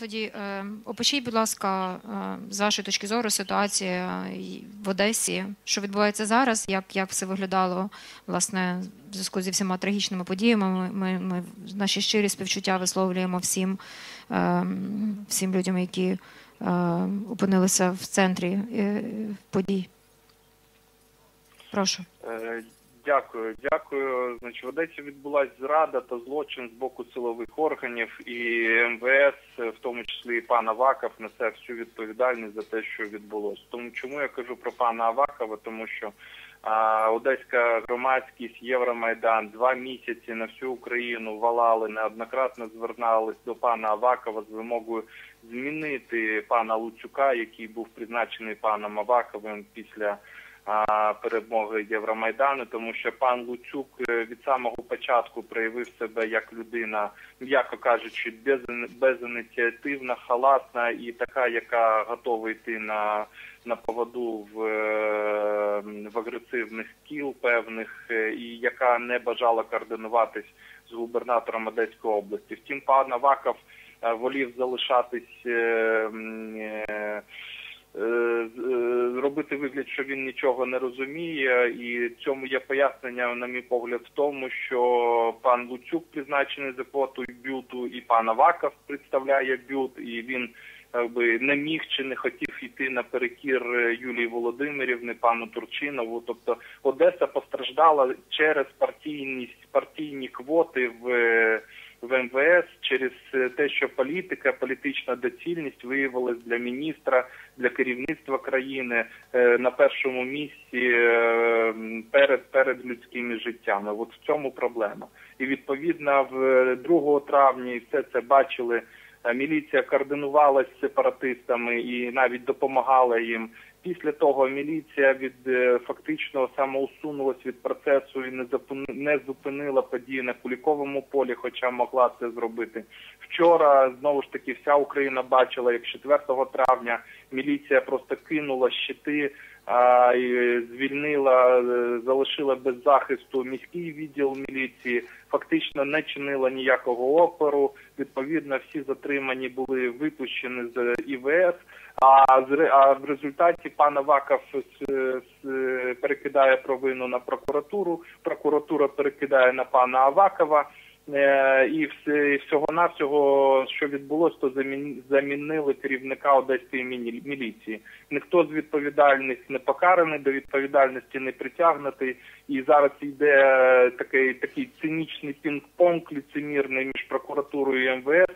Тоді е, опишіть, будь ласка, е, з вашої точки зору ситуація в Одесі, що відбувається зараз, як, як все виглядало власне в зв'язку зі всіма трагічними подіями. Ми, ми, ми наші щирі співчуття висловлюємо всім, е, всім людям, які е, опинилися в центрі е, подій. Прошу. Дякую, дякую. Значить, в Одесі відбулася зрада та злочин з боку силових органів і МВС, в тому числі і пан Аваков, несе всю відповідальність за те, що відбулося. Тому чому я кажу про пана Авакова? Тому що а, одеська громадськість Євромайдан два місяці на всю Україну валали, неоднократно звертались до пана Авакова з вимогою змінити пана Луцюка, який був призначений паном Аваковим після перемоги Євромайдану, тому що пан Луцюк е, від самого початку проявив себе як людина, м'яко кажучи, без, безініціативна, халатна і така, яка готова йти на, на поводу в, е, в агресивних кіл певних, е, і яка не бажала координуватись з губернатором Одеської області. Втім, пан Аваков волів залишатись. е, е, робити вигляд, що він нічого не розуміє, і цьому є пояснення, на мій погляд, в тому, що пан Луцюк призначений за квотою бюту, і пан Аваков представляє бют, і він якби не міг чи не хотів йти наперекір е, Юлії Володимирівни, пану Турчинову. Тобто Одеса постраждала через партійність, партійні квоти в. В МВС через е, те, що політика, політична доцільність виявилась для міністра, для керівництва країни е, на першому місці е, перед перед людськими життями. От в цьому проблема. І відповідно в е, 2 травня і все це бачили. Міліція координувалась з сепаратистами і навіть допомагала їм. Після того міліція від е, фактично самоусунулась від процесу і не не зупинила події на Куліковому полі, хоча могла це зробити. Вчора знову ж таки вся Україна бачила, як 4 травня міліція просто кинула щити. А, і звільнила, е, залишила без захисту міський відділ міліції, фактично не чинила ніякого опору. Відповідно, всі затримані були випущені з ІВС. А а в результаті пан Аваков перекидає провину на прокуратуру. Прокуратура перекидає на пана Авакова. Е, І всього навсього, що відбулося, то замін- замінили керівника одеської міліції. Ніхто з відповідальних не покараний, до відповідальності не притягнутий. І зараз йде е, такий такий цинічний пінг-понг ліцемірний між прокуратурою і МВС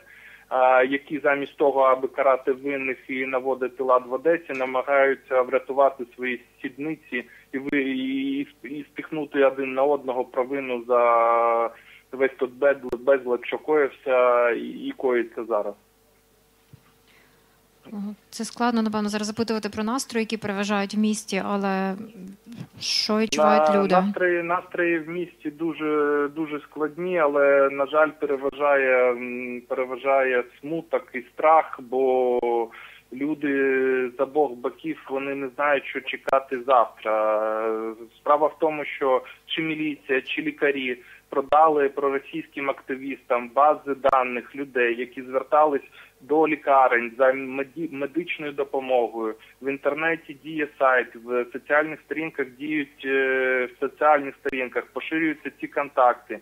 які замість того, аби карати винних і наводити лад в Одесі, намагаються врятувати свої сідниці і ви і, і спіхнути один на одного провину за весь тут безлад, безлад що коївся і, коїться зараз. Це складно, напевно, зараз запитувати про настрої, які переважають в місті, але що відчувають На- люди? Настрої, настрої в місті дуже дуже складні, але на жаль, переважає переважає смуток і страх, бо люди з обох боків вони не знають, що чекати завтра. Справа в тому, що чи міліція, чи лікарі продали проросійським активістам бази даних людей, які звертались до лікарень за медичною допомогою. В інтернеті діє сайт, в соціальних сторінках діють е, в соціальних сторінках, поширюються ці контакти.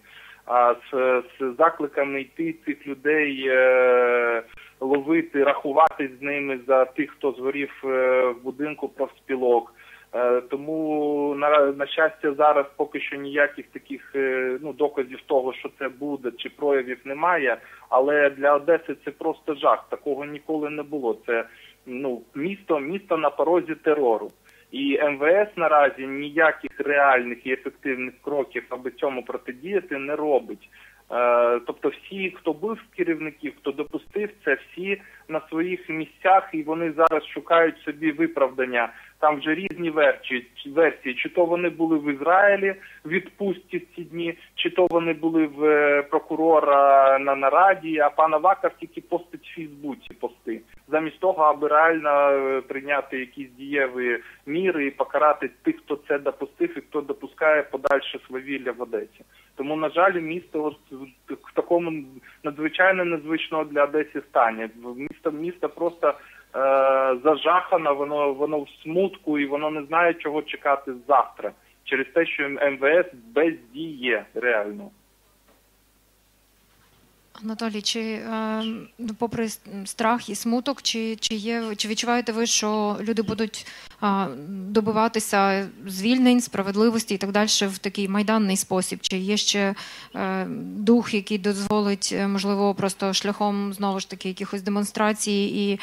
А з, з закликами йти цих людей е, ловити, рахуватись з ними за тих, хто згорів е, в будинку профспілок. Е, Тому на, на щастя зараз поки що ніяких таких е, ну доказів того, що це буде, чи проявів немає. Але для Одеси це просто жах. Такого ніколи не було. Це ну місто, місто на порозі терору. І МВС наразі ніяких реальних і ефективних кроків, аби цьому протидіяти, не робить. Е, Тобто, всі, хто був з керівників, хто допустив це, всі на своїх місцях, і вони зараз шукають собі виправдання. Там вже різні версії, версії. Чи то вони були в Ізраїлі в відпустці ці дні, чи то вони були в е, прокурора на нараді, а пан Аваков тільки постить в Фейсбуці пости. Замість того, аби реально е, прийняти якісь дієві міри і покарати тих, хто це допустив і хто допускає подальше свавілля в Одесі. Тому, на жаль, місто в такому надзвичайно незвичному для Одесі стані. Місто місто просто зажахано, воно воно в смутку і воно не знає, чого чекати завтра через те, що МВС бездіє реально. Анатолій, чи е, ну, попри страх і смуток, чи, чи є чи відчуваєте ви, що люди будуть е, добиватися звільнень, справедливості і так далі в такий майданний спосіб? Чи є ще е, дух, який дозволить, е, можливо, просто шляхом знову ж таки якихось демонстрацій і,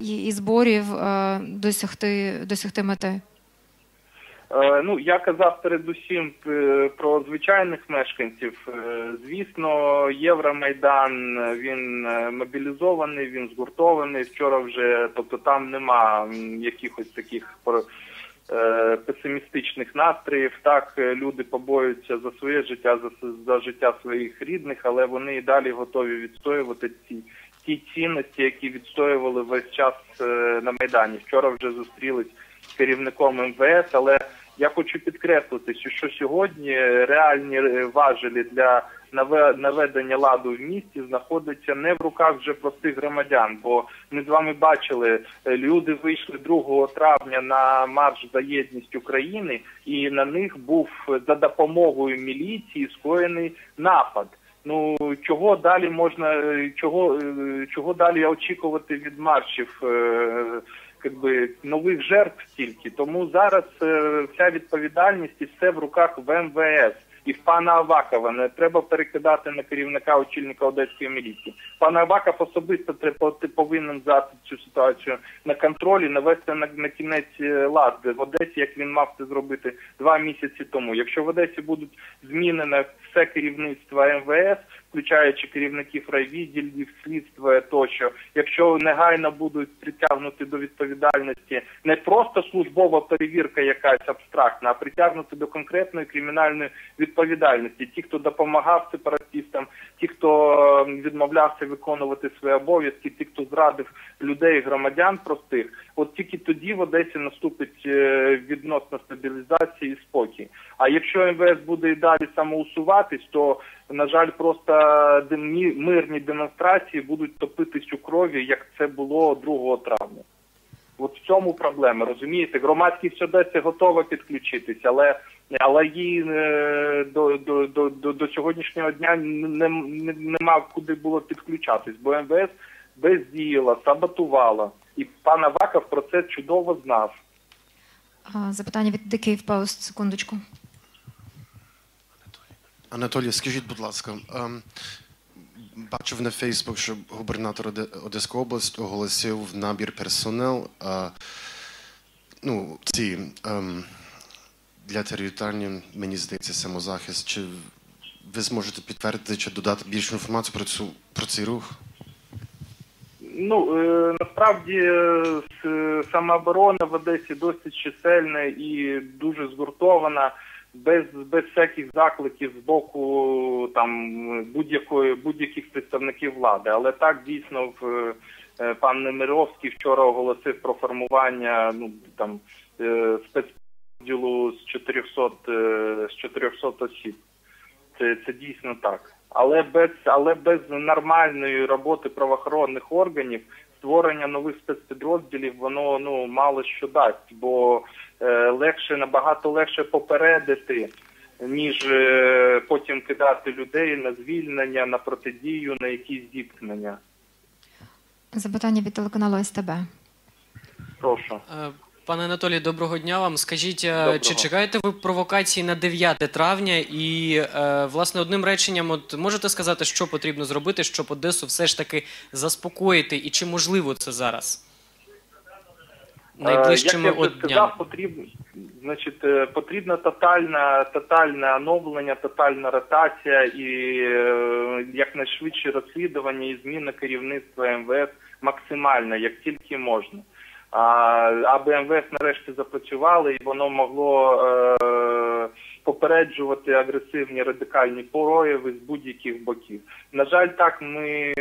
і, зборів е, досягти досягти мети? Е, Ну, я казав передусім е, про звичайних мешканців. Звісно, Євромайдан він мобілізований, він згуртований. Вчора вже, тобто там нема якихось таких песимістичних настроїв. Так, люди побоюються за своє життя, за, за життя своїх рідних, але вони і далі готові відстоювати ці. Ті цінності, які відстоювали весь час е, на майдані. Вчора вже зустрілись з керівником МВС, але я хочу підкреслити, що, сьогодні реальні е, важелі для наве- наведення ладу в місті знаходяться не в руках вже простих громадян. Бо ми з вами бачили, е, люди вийшли 2 травня на марш за єдність України, і на них був за допомогою міліції скоєний напад. Ну чого далі можна, е, чого, е, чого далі очікувати від маршів? е, Якби нових жертв тільки. Тому зараз вся відповідальність і все в руках в МВС і в пана Авакова. Не треба перекидати на керівника очільника одеської міліції. Пан Аваков особисто треба повинен взяти цю ситуацію на контролі, навести на, на кінець лад в Одесі, як він мав це зробити два місяці тому. Якщо в Одесі будуть змінене все керівництво МВС, включаючи керівників райвідділів, слідства тощо, якщо негайно будуть притягнути до відповідальності не просто службова перевірка, якась абстрактна, а притягнути до конкретної кримінальної відповідальності. Ті, хто допомагав сепаратистам, ті, хто відмовлявся виконувати свої обов'язки, ті, хто зрадив людей, громадян простих, от тільки тоді в Одесі наступить е, відносна стабілізація і спокій. А якщо МВС буде і далі самоусуватись, то на жаль, просто мирні демонстрації будуть топитись у крові, як це було 2 травня. От в цьому проблема, розумієте? Громадськість Одеси готова підключитись, але але їй е, до, до, до, до, до сьогоднішнього дня не, не, нема куди було підключатись, бо МВС бездіяла, саботувала. І пан Аваков про це чудово знав. Запитання від The Cave Post, секундочку. Анатолій, скажіть, будь ласка, ем, бачив на Фейсбук, що губернатор Одеської області оголосив набір персонал. е, ну, ці ем, для територіальної, мені здається, самозахист. Чи ви зможете підтвердити чи додати більшу інформацію про цю про цей рух? Ну е, насправді е, самооборона в Одесі досить чисельна і дуже згуртована, без без всяких закликів з боку там будь-якої будь-яких представників влади. Але так дійсно в е, пан Немировський вчора оголосив про формування ну там е, спецпідрозділу з 400, е, з 400 осіб. Це, це дійсно так. Але без, але без нормальної роботи правоохоронних органів створення нових спецпідрозділів воно ну мало що дасть, бо легше набагато легше попередити, ніж е, потім кидати людей на звільнення, на протидію, на якісь зіткнення. Запитання від телеканалу СТБ. Прошу. Е, Пане Анатолій, доброго дня вам. Скажіть, е, Доброго. чи чекаєте ви провокації на 9 травня? І е, власне одним реченням, от можете сказати, що потрібно зробити, щоб Одесу все ж таки заспокоїти, і чи можливо це зараз? Найближчими Е, Як я вже сказав, потрібно, значить, е, потрібна тотальна, тотальне оновлення, тотальна ротація і е, якнайшвидше розслідування і зміна керівництва МВС максимально, як тільки можна. А, аби МВС нарешті запрацювали, і воно могло попереджувати агресивні радикальні прояви з будь-яких боків. На жаль, так ми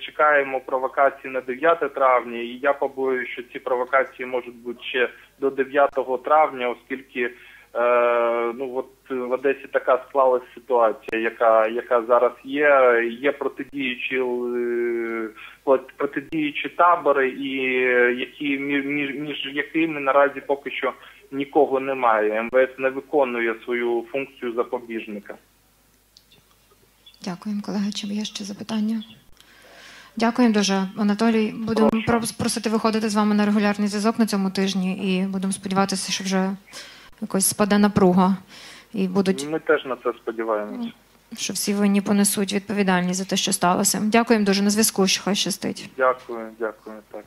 чекаємо провокації на 9 травня, і я побоююся, що ці провокації можуть бути ще до 9 травня, оскільки Е, ну от в Одесі така склалась ситуація, яка, яка зараз є. Є протидіючі е, от протидіючі табори, і е, які між, між якими наразі поки що нікого немає. МВС не виконує свою функцію запобіжника. Дякуємо, колеги. Чи є ще запитання? Дякуємо дуже, Анатолій. Будемо Прошу. просити виходити з вами на регулярний зв'язок на цьому тижні і будемо сподіватися, що вже якось спаде напруга і будуть, Ми теж на це сподіваємося. що всі винні понесуть відповідальність за те, що сталося. Дякуємо дуже на зв'язку, що хай щастить. Дякую, дякую. Так.